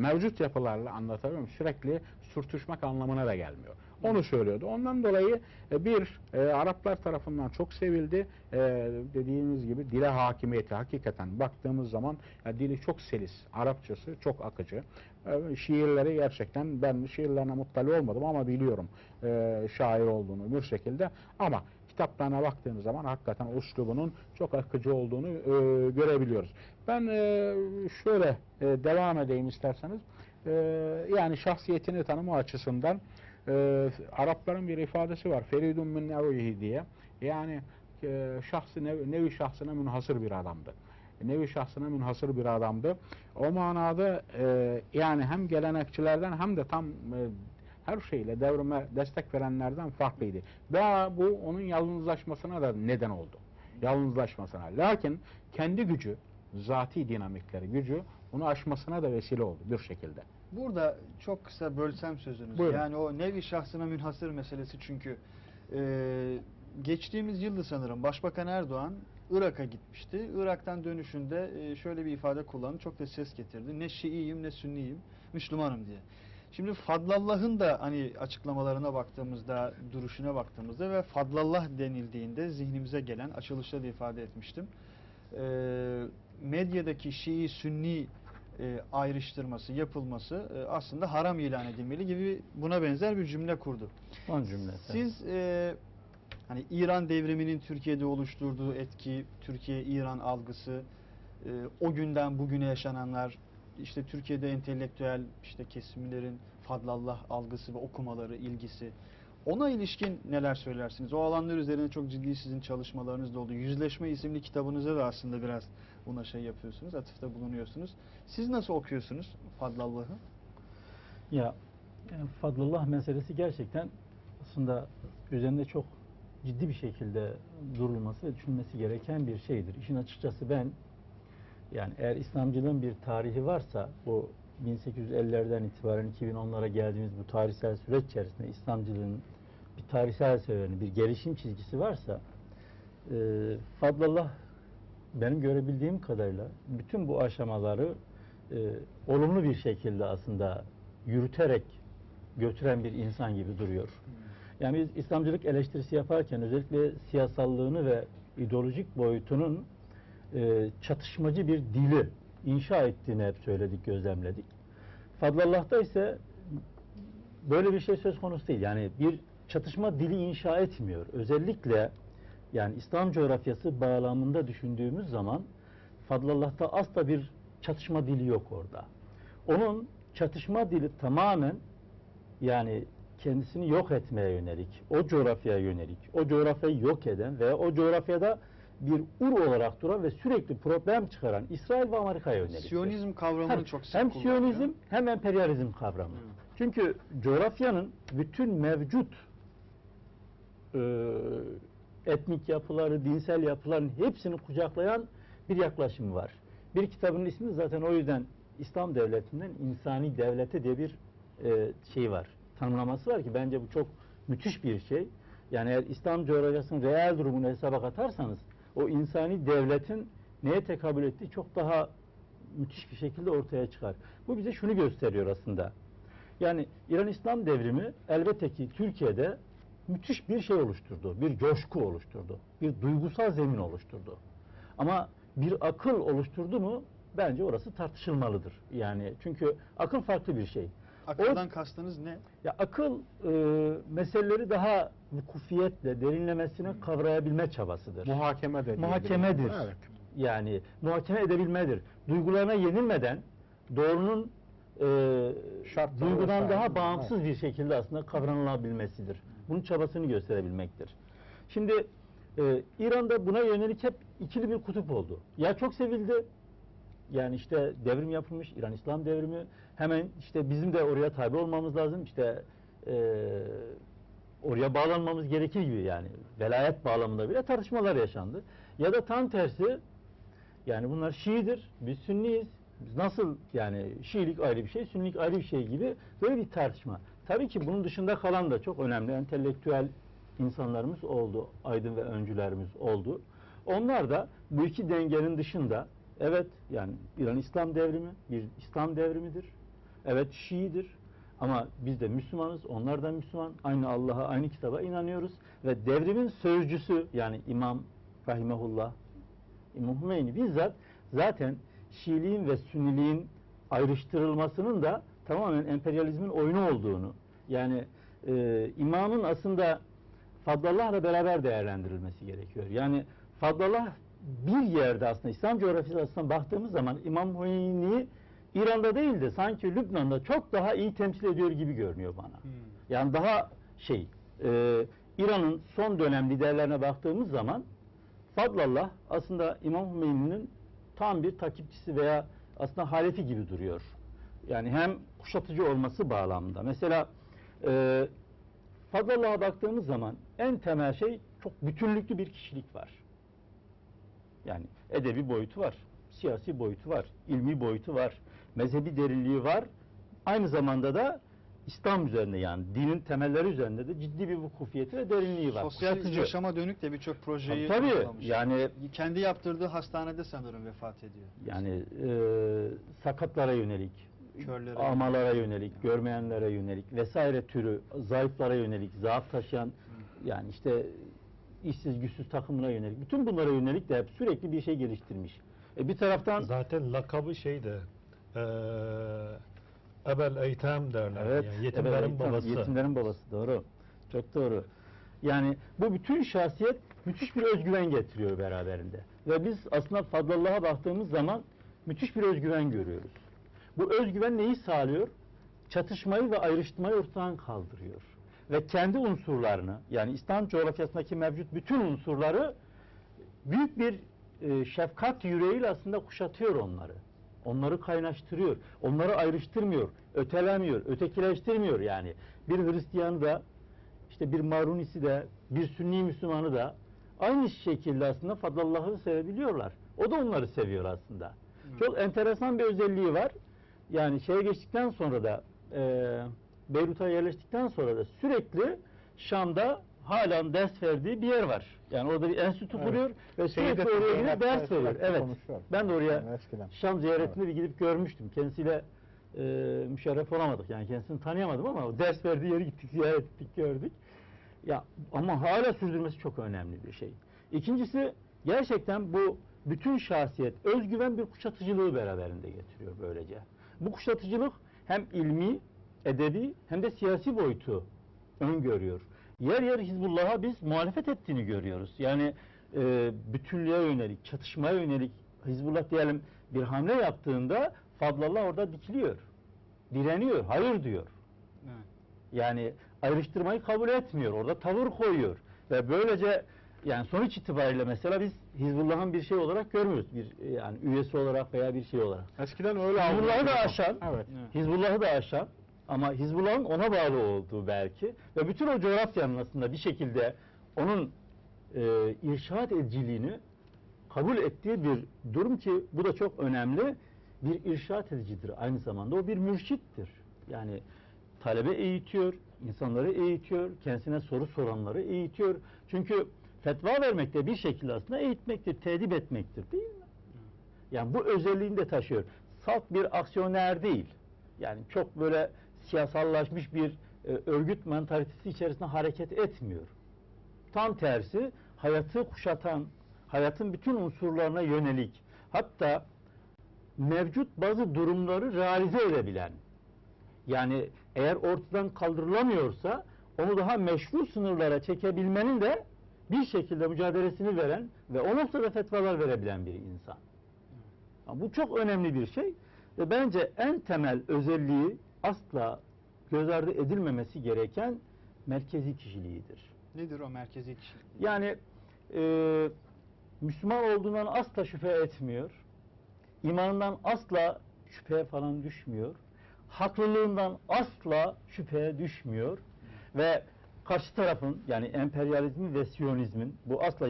mevcut yapılarla anlatabiliyor? Sürekli sürtüşmek anlamına da gelmiyor. Onu söylüyordu. Ondan dolayı e, bir e, Araplar tarafından çok sevildi. E, dediğiniz gibi dile hakimiyeti hakikaten baktığımız zaman e, dili çok selis. Arapçası çok akıcı. E, şiirleri gerçekten ben şiirlerine muttali olmadım ama biliyorum e, şair olduğunu bir şekilde. Ama kitaplarına baktığınız zaman hakikaten uslubunun çok akıcı olduğunu e, görebiliyoruz. Ben e, şöyle e, devam edeyim isterseniz. E, yani şahsiyetini tanıma açısından Arapların bir ifadesi var. Feridun min nevihi diye. Yani e, şahsı nevi, şahsına münhasır bir adamdı. Nevi şahsına münhasır bir adamdı. O manada yani hem gelenekçilerden hem de tam her şeyle devrime destek verenlerden farklıydı. Ve bu onun yalnızlaşmasına da neden oldu. Yalnızlaşmasına. Lakin kendi gücü, zati dinamikleri gücü onu aşmasına da vesile oldu bir şekilde. Burada çok kısa bölsem sözünüzü. Buyurun. Yani o nevi şahsına münhasır meselesi çünkü e, geçtiğimiz yılda sanırım Başbakan Erdoğan Irak'a gitmişti. Irak'tan dönüşünde e, şöyle bir ifade kullandı. Çok da ses getirdi. Ne Şiiyim ne Sünniyim, Müslümanım diye. Şimdi Fadlallah'ın da hani açıklamalarına baktığımızda, duruşuna baktığımızda ve Fadlallah denildiğinde zihnimize gelen, açılışta da ifade etmiştim. E, medyadaki Şii, Sünni e, ayrıştırması, yapılması e, aslında haram ilan edilmeli gibi buna benzer bir cümle kurdu. Son cümlesi. Siz e, hani İran devriminin Türkiye'de oluşturduğu etki, Türkiye-İran algısı, e, o günden bugüne yaşananlar, işte Türkiye'de entelektüel işte kesimlerin Fadlallah algısı ve okumaları, ilgisi. Ona ilişkin neler söylersiniz? O alanlar üzerine çok ciddi sizin çalışmalarınız da oldu. Yüzleşme isimli kitabınıza da aslında biraz buna şey yapıyorsunuz, atıfta bulunuyorsunuz. Siz nasıl okuyorsunuz Fadlallah'ı? Ya e, Fadlullah meselesi gerçekten aslında üzerinde çok ciddi bir şekilde durulması ve düşünülmesi gereken bir şeydir. İşin açıkçası ben yani eğer İslamcılığın bir tarihi varsa bu 1850'lerden itibaren 2010'lara geldiğimiz bu tarihsel süreç içerisinde İslamcılığın bir tarihsel serüveni, bir gelişim çizgisi varsa e, Fadlallah benim görebildiğim kadarıyla bütün bu aşamaları e, olumlu bir şekilde aslında yürüterek götüren bir insan gibi duruyor. Yani biz İslamcılık eleştirisi yaparken özellikle siyasallığını ve ideolojik boyutunun e, çatışmacı bir dili inşa ettiğini hep söyledik, gözlemledik. Fadlallah'ta ise böyle bir şey söz konusu değil. Yani bir çatışma dili inşa etmiyor. Özellikle yani İslam coğrafyası bağlamında düşündüğümüz zaman Fadlallah'ta asla bir çatışma dili yok orada. Onun çatışma dili tamamen yani kendisini yok etmeye yönelik, o coğrafyaya yönelik, o coğrafyayı yok eden veya o coğrafyada bir ur olarak duran ve sürekli problem çıkaran İsrail ve Amerika'ya yönelik. Siyonizm kavramını Tabii, çok sık Hem kullanıyor. Siyonizm hem emperyalizm kavramı. Evet. Çünkü coğrafyanın bütün mevcut etnik yapıları, dinsel yapıların hepsini kucaklayan bir yaklaşım var. Bir kitabın ismi zaten o yüzden İslam devletinden insani devlete diye bir e, şey var. Tanımlaması var ki bence bu çok müthiş bir şey. Yani eğer İslam coğrafyasının reel durumunu hesaba katarsanız o insani devletin neye tekabül ettiği çok daha müthiş bir şekilde ortaya çıkar. Bu bize şunu gösteriyor aslında. Yani İran İslam devrimi elbette ki Türkiye'de müthiş bir şey oluşturdu. Bir coşku oluşturdu. Bir duygusal zemin oluşturdu. Ama bir akıl oluşturdu mu bence orası tartışılmalıdır. Yani çünkü akıl farklı bir şey. Akıldan kastınız ne? Ya akıl e, meseleleri daha vukufiyetle, derinlemesine kavrayabilme çabasıdır. Muhakeme de Muhakemedir. Evet. Yani muhakeme edebilmedir. Duygularına yenilmeden doğrunun e, Şartları duygudan vesaire. daha bağımsız bir şekilde aslında kavranılabilmesidir. Bunun çabasını gösterebilmektir. Şimdi e, İran'da buna yönelik hep ikili bir kutup oldu. Ya çok sevildi, yani işte devrim yapılmış, İran İslam devrimi. Hemen işte bizim de oraya tabi olmamız lazım. İşte e, oraya bağlanmamız gerekir gibi yani. Velayet bağlamında bile tartışmalar yaşandı. Ya da tam tersi yani bunlar Şiidir, biz Sünniyiz. Nasıl yani Şiilik ayrı bir şey, Sünnilik ayrı bir şey gibi böyle bir tartışma. Tabii ki bunun dışında kalan da çok önemli entelektüel insanlarımız oldu, aydın ve öncülerimiz oldu. Onlar da bu iki dengenin dışında evet yani İran İslam devrimi bir İslam devrimidir. Evet Şiidir. Ama biz de Müslümanız, onlar da Müslüman. Aynı Allah'a, aynı kitaba inanıyoruz. Ve devrimin sözcüsü yani İmam Rahimahullah, İmam Hümeyni bizzat zaten Şiiliğin ve Sünniliğin ayrıştırılmasının da tamamen emperyalizmin oyunu olduğunu, yani e, imamın aslında Fadlallah'la beraber değerlendirilmesi gerekiyor. Yani Fadlallah bir yerde aslında İslam coğrafyası açısından baktığımız zaman İmam Hümeyni İran'da değil de sanki Lübnan'da çok daha iyi temsil ediyor gibi görünüyor bana. Hmm. Yani daha şey, e, İran'ın son dönem liderlerine baktığımız zaman Fadlallah aslında İmam Hümeyni'nin tam bir takipçisi veya aslında halefi gibi duruyor. Yani hem kuşatıcı olması bağlamında. Mesela e, Fadlallah'a baktığımız zaman en temel şey çok bütünlüklü bir kişilik var. Yani edebi boyutu var, siyasi boyutu var, ilmi boyutu var, mezhebi derinliği var. Aynı zamanda da İslam üzerinde yani dinin temelleri üzerinde de ciddi bir vukufiyeti ve derinliği var. Sosyal Kuşatıcı. yaşama dönük de birçok projeyi Tabii, tabii. Yani- kendi yaptırdığı hastanede sanırım vefat ediyor. Yani e, sakatlara yönelik, Körlere amalara yönelik, görmeyenlere yönelik vesaire türü zayıflara yönelik, zaaf taşıyan yani işte işsiz güçsüz takımlara yönelik bütün bunlara yönelik de hep sürekli bir şey geliştirmiş. E, bir taraftan Zaten lakabı şeydi. eee Ebel Eytem derler. Evet, yani yetimlerin evet, babası. Yetimlerin babası doğru. Çok doğru. Yani bu bütün şahsiyet müthiş bir özgüven getiriyor beraberinde. Ve biz aslında Fadlallah'a baktığımız zaman müthiş bir özgüven görüyoruz. Bu özgüven neyi sağlıyor? Çatışmayı ve ayrıştırmayı ortadan kaldırıyor. Ve kendi unsurlarını yani İslam coğrafyasındaki mevcut bütün unsurları büyük bir e, şefkat yüreğiyle aslında kuşatıyor onları. Onları kaynaştırıyor. Onları ayrıştırmıyor. Ötelemiyor. Ötekileştirmiyor yani. Bir Hristiyanı da işte bir Marunisi de bir Sünni Müslümanı da aynı şekilde aslında Fadlallah'ı sevebiliyorlar. O da onları seviyor aslında. Çok enteresan bir özelliği var. Yani şeye geçtikten sonra da e, Beyrut'a yerleştikten sonra da sürekli Şam'da halen ders verdiği bir yer var. Yani orada bir enstitü Evet. kuruyor ve sürekli oraya gidip ders veriyor. Evet. konuşuyor. Ben de oraya Yani eskiden. Şam ziyaretinde bir gidip görmüştüm. Kendisiyle e, müşerref olamadık. Yani kendisini tanıyamadım ama o ders verdiği yeri gittik, ziyaret ettik, gördük. Ya ama hala sürdürmesi çok önemli bir şey. İkincisi gerçekten bu bütün şahsiyet, özgüven bir kuşatıcılığı beraberinde getiriyor böylece. Bu kuşatıcılık hem ilmi, edebi hem de siyasi boyutu öngörüyor. Yer yer Hizbullah'a biz muhalefet ettiğini görüyoruz. Yani e, bütünlüğe yönelik, çatışmaya yönelik Hizbullah diyelim bir hamle yaptığında Fadlallah orada dikiliyor. Direniyor, hayır diyor. Evet. Yani ayrıştırmayı kabul etmiyor. Orada tavır koyuyor. Ve böylece yani sonuç itibariyle mesela biz Hizbullah'ın bir şey olarak görmüyoruz. Bir yani üyesi olarak veya bir şey olarak. Eskiden öyle Hizbullah'ı da aşan. Evet. Hizbullah'ı da aşan ama Hizbullah'ın ona bağlı olduğu belki ve bütün o coğrafyanın aslında bir şekilde onun e, irşad ediciliğini kabul ettiği bir durum ki bu da çok önemli bir irşad edicidir aynı zamanda o bir mürşittir. Yani talebe eğitiyor, insanları eğitiyor, kendisine soru soranları eğitiyor. Çünkü fetva vermek de bir şekilde aslında eğitmektir, tedip etmektir değil mi? Yani bu özelliğini de taşıyor. Salt bir aksiyoner değil. Yani çok böyle siyasallaşmış bir e, örgüt mantalitesi içerisinde hareket etmiyor. Tam tersi hayatı kuşatan, hayatın bütün unsurlarına yönelik, hatta mevcut bazı durumları realize edebilen, yani eğer ortadan kaldırılamıyorsa onu daha meşru sınırlara çekebilmenin de bir şekilde mücadelesini veren ve o noktada fetvalar verebilen bir insan. Ya Bu çok önemli bir şey ve bence en temel özelliği asla göz ardı edilmemesi gereken merkezi kişiliğidir. Nedir o merkezi kişilik? Yani e, Müslüman olduğundan asla şüphe etmiyor. İmanından asla şüpheye falan düşmüyor. Haklılığından asla şüpheye düşmüyor. Ve karşı tarafın yani emperyalizmin ve siyonizmin bu asla